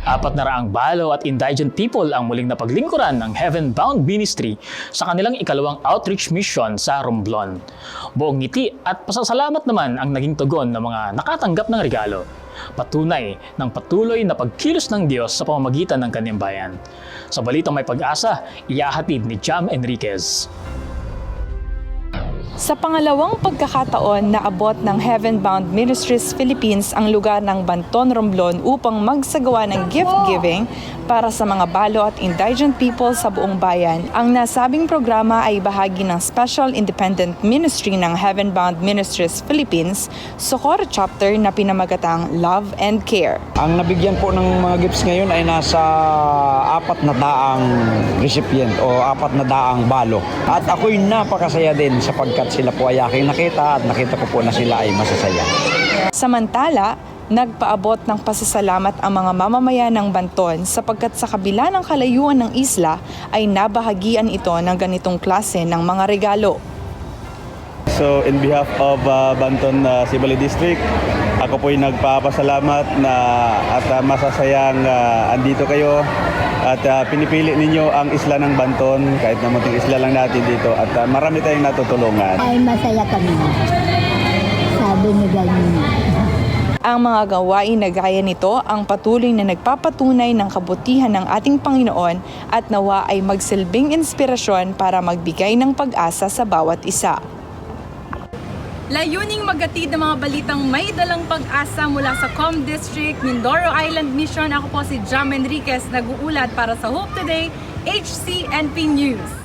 Apat na raang balo at indigent people ang muling napaglingkuran ng Heaven Bound Ministry sa kanilang ikalawang outreach mission sa Romblon. Buong ngiti at pasasalamat naman ang naging tugon ng mga nakatanggap ng regalo. Patunay ng patuloy na pagkilos ng Diyos sa pamamagitan ng kanyang bayan. Sa balitang may pag-asa, iyahatid ni Jam Enriquez. Sa pangalawang pagkakataon na abot ng Heaven Bound Ministries Philippines ang lugar ng Banton Romblon upang magsagawa ng gift giving para sa mga balo at indigent people sa buong bayan. Ang nasabing programa ay bahagi ng Special Independent Ministry ng Heaven Bound Ministries Philippines, Socorro Chapter na pinamagatang Love and Care. Ang nabigyan po ng mga gifts ngayon ay nasa apat na daang recipient o apat na daang balo. At ako'y napakasaya din sapagkat sila po ay aking nakita at nakita ko po na sila ay masasaya. Samantala, nagpaabot ng pasasalamat ang mga mamamayan ng Banton sapagkat sa kabila ng kalayuan ng isla ay nabahagian ito ng ganitong klase ng mga regalo. So in behalf of uh, Banton uh, Sibali District, ako po'y nagpapasalamat na at uh, masasayang uh, andito kayo at uh, pinipili ninyo ang isla ng Banton kahit na munting isla lang natin dito at uh, marami tayong natutulungan. ay masaya kami. Sabi ni Galina. Ang mga gawain na gaya nito ang patuloy na nagpapatunay ng kabutihan ng ating Panginoon at nawa ay magsilbing inspirasyon para magbigay ng pag-asa sa bawat isa. Layuning magatid ng mga balitang may dalang pag-asa mula sa Com District, Mindoro Island Mission. Ako po si Jam Enriquez, nag-uulat para sa Hope Today, HCNP News.